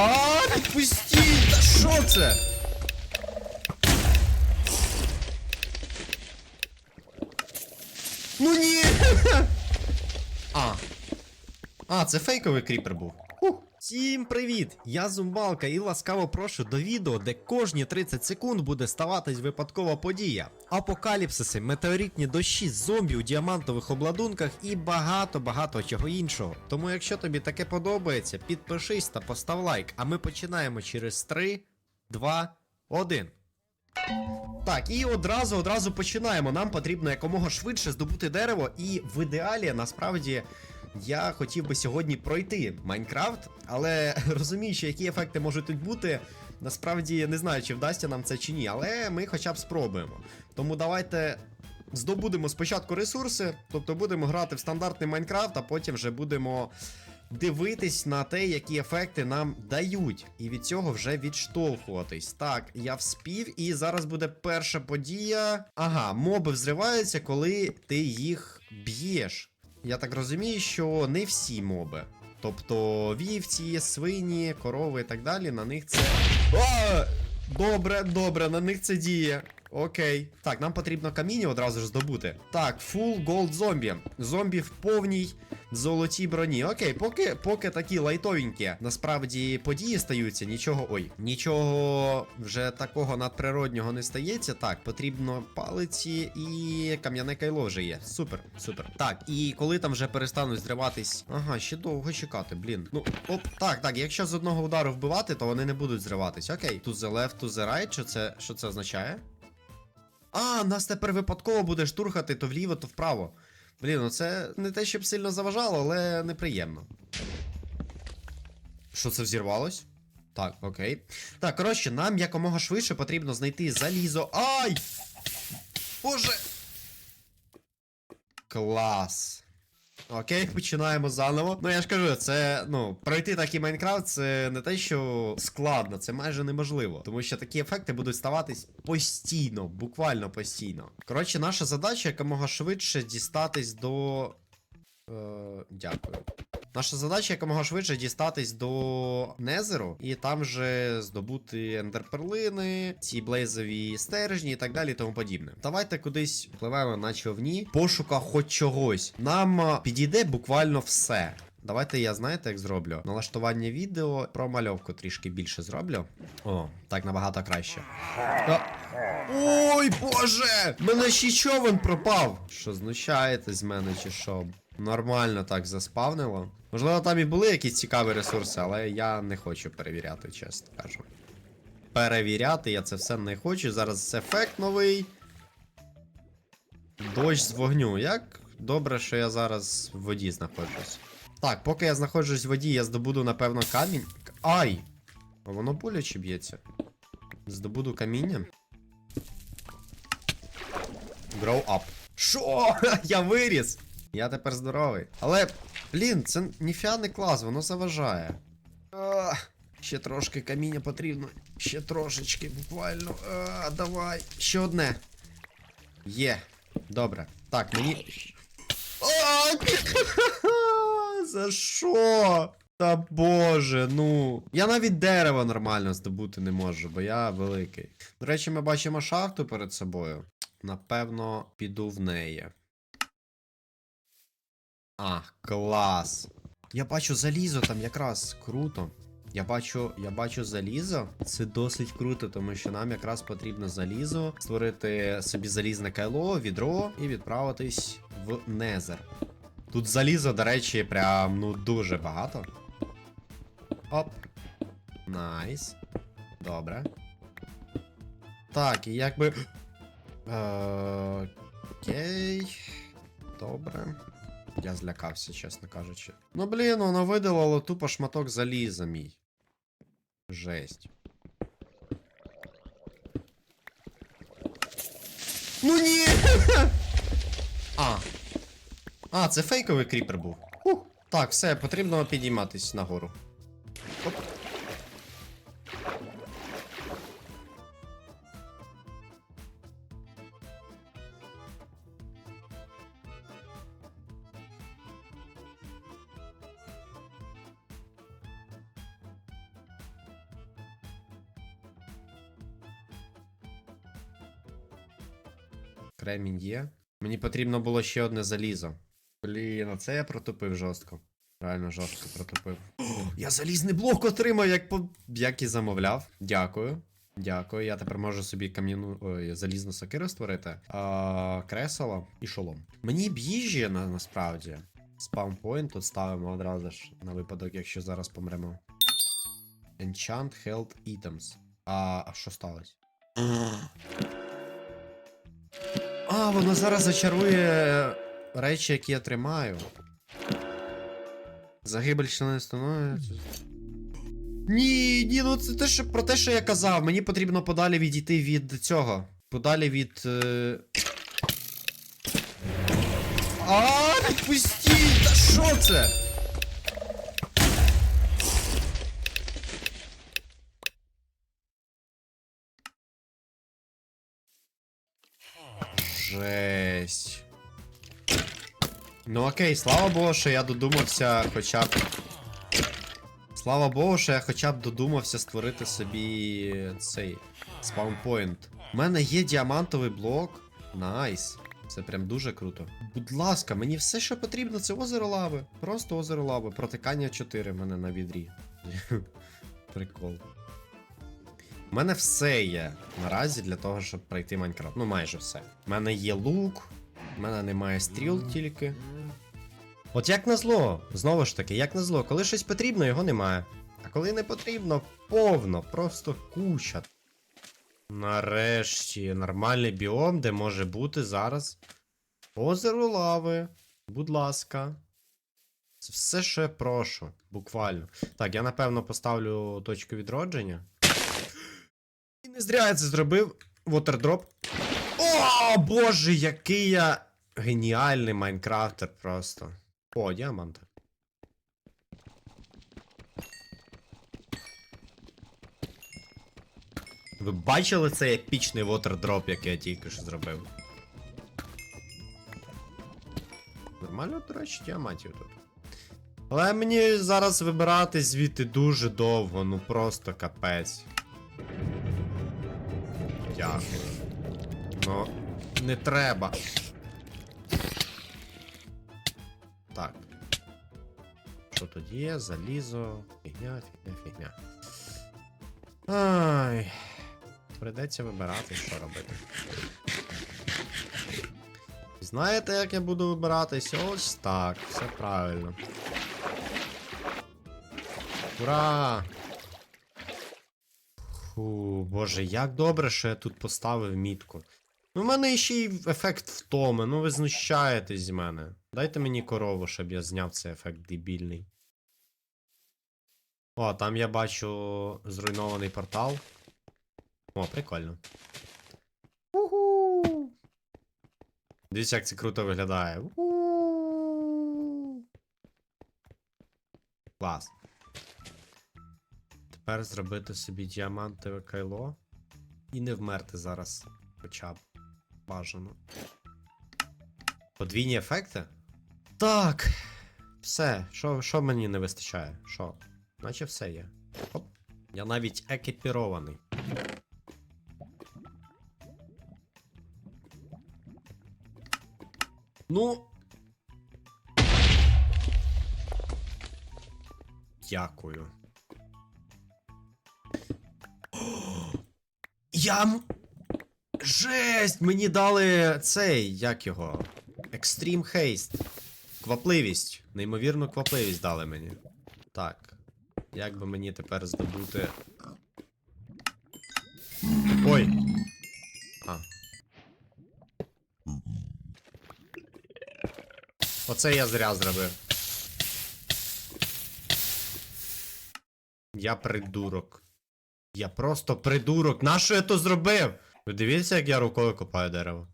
А, відпусти! Та що це? Ну ні! А. А, це фейковий кріпер був. Ух. Всім привіт! Я Зумбалка і ласкаво прошу до відео, де кожні 30 секунд буде ставатись випадкова подія. Апокаліпсиси, метеоритні дощі, зомбі у діамантових обладунках і багато-багато чого іншого. Тому якщо тобі таке подобається, підпишись та постав лайк, а ми починаємо через 3, 2, 1. Так, і одразу одразу починаємо. Нам потрібно якомога швидше здобути дерево, і в ідеалі насправді я хотів би сьогодні пройти Майнкрафт, але розуміючи, які ефекти можуть тут бути, насправді не знаю, чи вдасться нам це чи ні, але ми хоча б спробуємо. Тому давайте здобудемо спочатку ресурси, тобто будемо грати в стандартний Майнкрафт, а потім вже будемо дивитись на те, які ефекти нам дають, і від цього вже відштовхуватись. Так, я вспів, і зараз буде перша подія. Ага, моби взриваються, коли ти їх б'єш. Я так розумію, що не всі моби. Тобто вівці, свині, корови і так далі, на них це. О! Добре, добре, на них це діє. Окей. Так, нам потрібно каміння одразу ж здобути. Так, full gold зомбі. Зомбі в повній золотій броні. Окей, поки поки такі лайтовенькі. Насправді події стаються, нічого. Ой, нічого вже такого надприроднього не стається. Так, потрібно палиці і кам'яне кайло вже є. Супер, супер. Так, і коли там вже перестануть зриватись. Ага, ще довго чекати, блін. Ну, оп, так, так, якщо з одного удару вбивати, то вони не будуть зриватись. Окей. To the left, to the right, що це, що це означає? А, нас тепер випадково буде штурхати то вліво, то вправо. Блін, ну це не те, щоб сильно заважало, але неприємно. Що це взірвалось? Так, окей. Так, коротше, нам якомога швидше потрібно знайти залізо. Ай! Боже! Клас. Окей, починаємо заново. Ну я ж кажу, це ну пройти такий Майнкрафт це не те, що складно, це майже неможливо. Тому що такі ефекти будуть ставатись постійно, буквально постійно. Коротше, наша задача якомога швидше дістатись до. Е, дякую. Наша задача якомога швидше дістатись до Незеру і там же здобути ендерперлини, ці блейзові стержні і так далі і тому подібне. Давайте кудись пливемо на човні. в Пошуках хоч чогось. Нам підійде буквально все. Давайте я знаєте, як зроблю? Налаштування відео про мальовку трішки більше зроблю. О, так набагато краще. А... Ой, боже! Мене ще човен пропав! Що знущаєтесь з мене, чи що? Нормально так заспавнило. Можливо, там і були якісь цікаві ресурси, але я не хочу перевіряти, чесно кажу. Перевіряти я це все не хочу. Зараз ефект новий. Дощ з вогню. Як добре, що я зараз в воді знаходжусь. Так, поки я знаходжусь в воді, я здобуду, напевно, камінь. Ай! А воно боляче б'ється. Здобуду каміння. Grow up. Що? Я виріс! Я тепер здоровий. Але, блін, це ніфіга не клас, воно заважає. А, ще трошки каміння потрібно. Ще трошечки, буквально. А, давай. Ще одне. Є. Добре. Так, мені. А, За що? Та боже, ну. Я навіть дерево нормально здобути не можу, бо я великий. До речі, ми бачимо шахту перед собою. Напевно, піду в неї. А, клас. Я бачу залізо там якраз круто. Я бачу, я бачу залізо. Це досить круто, тому що нам якраз потрібно залізо, створити собі залізне кайло, відро і відправитись в Незер. Тут залізо, до речі, прям ну дуже багато. Оп. Найс. Добре. Так, і якби. Е, Окей. Добре. Я злякався, чесно кажучи. Ну блін, воно видалило тупо шматок заліза мій. Жесть. Ну ні! А. А, це фейковий кріпер був. Ух. Так, все, потрібно підійматись нагору. Кремінь є. Мені потрібно було ще одне залізо. Блін, а це я протупив жорстко. Реально жорстко протупив. О, я залізний блок отримав, як, по... як і замовляв. Дякую. Дякую. Я тепер можу собі кам'яну ой, залізну сокиру створити. А, кресло і шолом. Мені б їжі на, насправді. Спаунпойнт тут ставимо одразу ж на випадок, якщо зараз помремо. Enchant Health Items. А, а що сталося? А, воно зараз зачарує речі, які я тримаю. Загибель члени становиться. Ні, ні, ну це те, що про те, що я казав. Мені потрібно подалі відійти від цього. Подалі від. Е... А, відпустіть! Та що це? Жесть. Ну окей, слава Богу, що я додумався хоча б. Слава Богу, що я хоча б додумався створити собі цей спаунпойнт. У мене є діамантовий блок. Найс. Це прям дуже круто. Будь ласка, мені все, що потрібно, це озеро лави. Просто озеро лави. Протикання 4 в мене на відрі. Прикол. У мене все є наразі для того, щоб пройти Майнкрафт. Ну, майже все. У мене є лук, у мене немає стріл тільки. От як назло, знову ж таки, як назло, коли щось потрібно, його немає. А коли не потрібно, повно, просто куча. Нарешті нормальний біом, де може бути зараз озеро лави. Будь ласка. Це все, що я прошу, буквально. Так, я напевно поставлю точку відродження. І зря я це зробив. Вотердроп. О, боже, який я геніальний майнкрафтер просто. О, діаманти. Ви бачили цей епічний вотердроп, який я тільки що зробив? Нормально, до речі, діамантів тут. Але мені зараз вибирати звідти дуже довго, ну просто капець. Дякую. Ну, не треба. Так. Що тут є? Залізо. Фігня, фігня, фігня. Ай. Придеться вибирати, що робити. Знаєте, як я буду вибиратись? Ось так, все правильно. Ура! Фу, боже, як добре, що я тут поставив мітку. Ну, в мене ще й ефект втоми, ну ви знущаєтесь з мене. Дайте мені корову, щоб я зняв цей ефект дебільний. О, там я бачу зруйнований портал. О, прикольно. Уху! Дивіться, як це круто виглядає. Уху! Клас. Тепер зробити собі діамантове кайло. І не вмерти зараз. Хоча б бажано. Подвійні ефекти? Так. Все. Що, що мені не вистачає? Що? Наче все є. Оп. Я навіть екіпірований. Ну. Дякую. Я. Жесть! Мені дали цей, як його? Extreme Haste. Квапливість. Неймовірну квапливість дали мені. Так. Як би мені тепер здобути. Ой! А. Оце я зря зробив. Я придурок. Я просто придурок. Нащо я то зробив? Ви дивіться, як я рукою копаю дерево.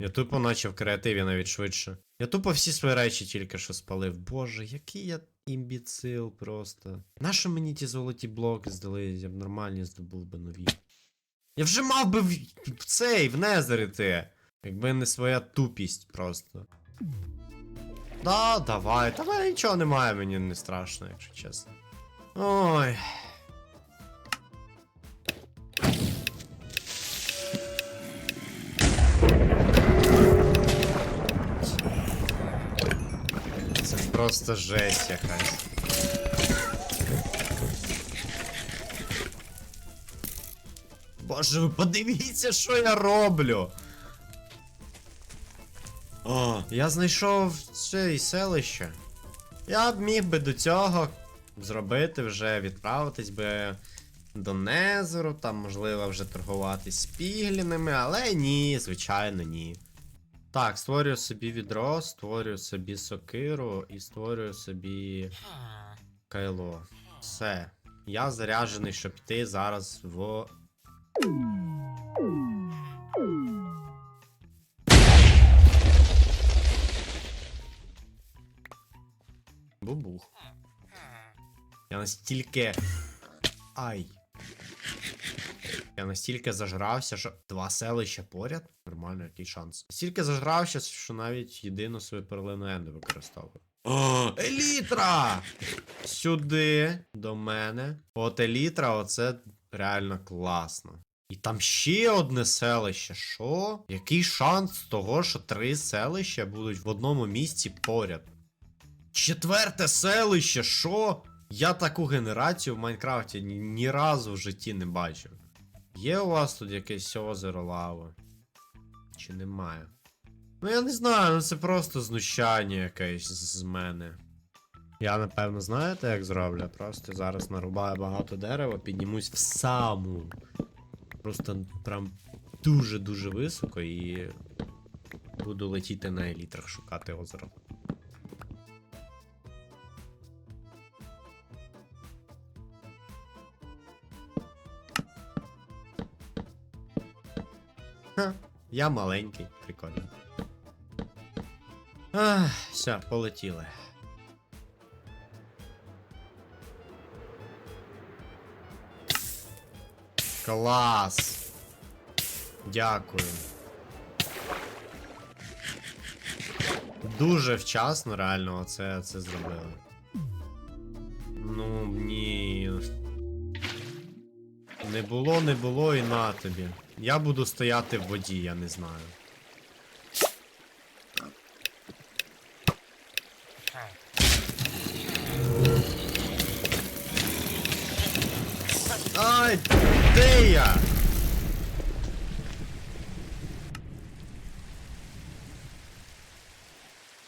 Я тупо наче в креативі навіть швидше. Я тупо всі свої речі тільки що спалив. Боже, який я імбіцил просто. Нащо мені ті золоті блоки здались? Я б нормальні здобув би нові. Я вже мав би в, в цей, в незерити. Якби не своя тупість просто. Да, давай, давай нічого немає, мені не страшно, якщо чесно. Ой. Просто жесть якась. Боже, ви подивіться, що я роблю. О, я знайшов це селище. Я б міг би до цього зробити вже, відправитись би до Незеру, там, можливо, вже торгуватись з піглінами, але ні, звичайно, ні. Так, створюю собі відро, створюю собі сокиру і створюю собі кайло. Все. Я заряджений, щоб йти зараз в. Бубух. Я настільки. Ай. Я настільки зажрався, що два селища поряд. Нормально, який шанс. Настільки зажрався, що навіть єдину свою перлину енду використовую. О, елітра! Сюди, до мене. От елітра, оце реально класно. І там ще одне селище. Що? Який шанс того, що три селища будуть в одному місці поряд? Четверте селище, що? Я таку генерацію в Майнкрафті ні, разу в житті не бачив. Є у вас тут якесь озеро лави? Чи немає? Ну я не знаю, ну це просто знущання якесь з мене. Я напевно знаєте, як зроблю? Просто зараз нарубаю багато дерева, піднімусь в саму. Просто прям дуже-дуже високо і буду летіти на елітрах шукати озеро. Ха, я маленький, прикольно. Все, полетіли. Клас. Дякую. Дуже вчасно, реально, оце це зробили. Ну, ні. Не було, не було і на тобі. Я буду стояти в воді, я не знаю. Ай, де я?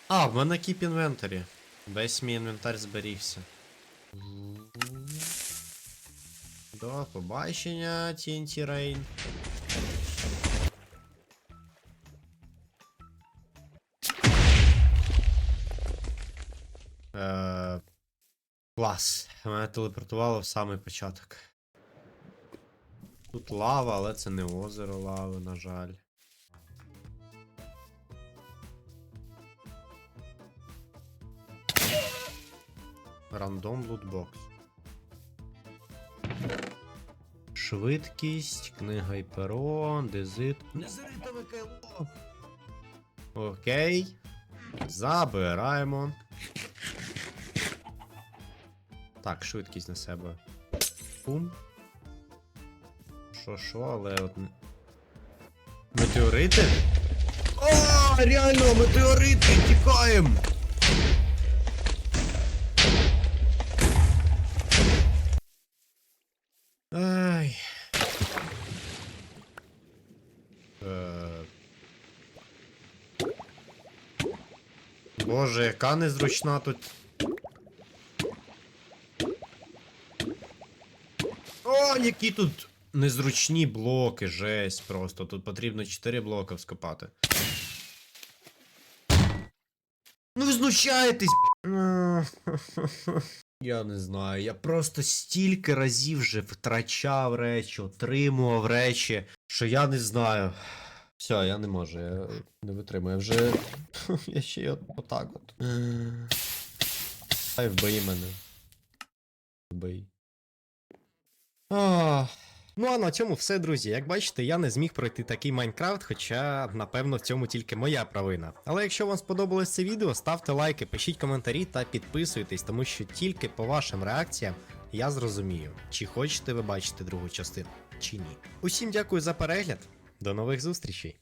А, в мене кіп інвентарі. Весь мій інвентар зберігся. До побачення, TNT Rain. Клас. Мене телепортувало в самий початок. Тут лава, але це не озеро лави, на жаль. Рандом лутбокс. Швидкість, книга і перо, дезит. Незритове кайло. Окей. Забираємо. Так, швидкість на себе. Пум. Що, що, але от. Метеорити? О, реально, метеорити! Тікаємо! Ай. Е... Боже, яка незручна тут. О, які тут незручні блоки, жесть просто. Тут потрібно 4 блоки вскопати. Ну ви знущаєтесь! Я не знаю, я просто стільки разів вже втрачав речі, отримував речі, що я не знаю. Все, я не можу, я не витримую. Я вже. Я ще й от, отак от. Хай вбий мене. Вбий. Ну а на цьому все, друзі. Як бачите, я не зміг пройти такий Майнкрафт, хоча, напевно, в цьому тільки моя провина. Але якщо вам сподобалось це відео, ставте лайки, пишіть коментарі та підписуйтесь, тому що тільки по вашим реакціям я зрозумію, чи хочете ви бачити другу частину, чи ні. Усім дякую за перегляд. До нових зустрічей!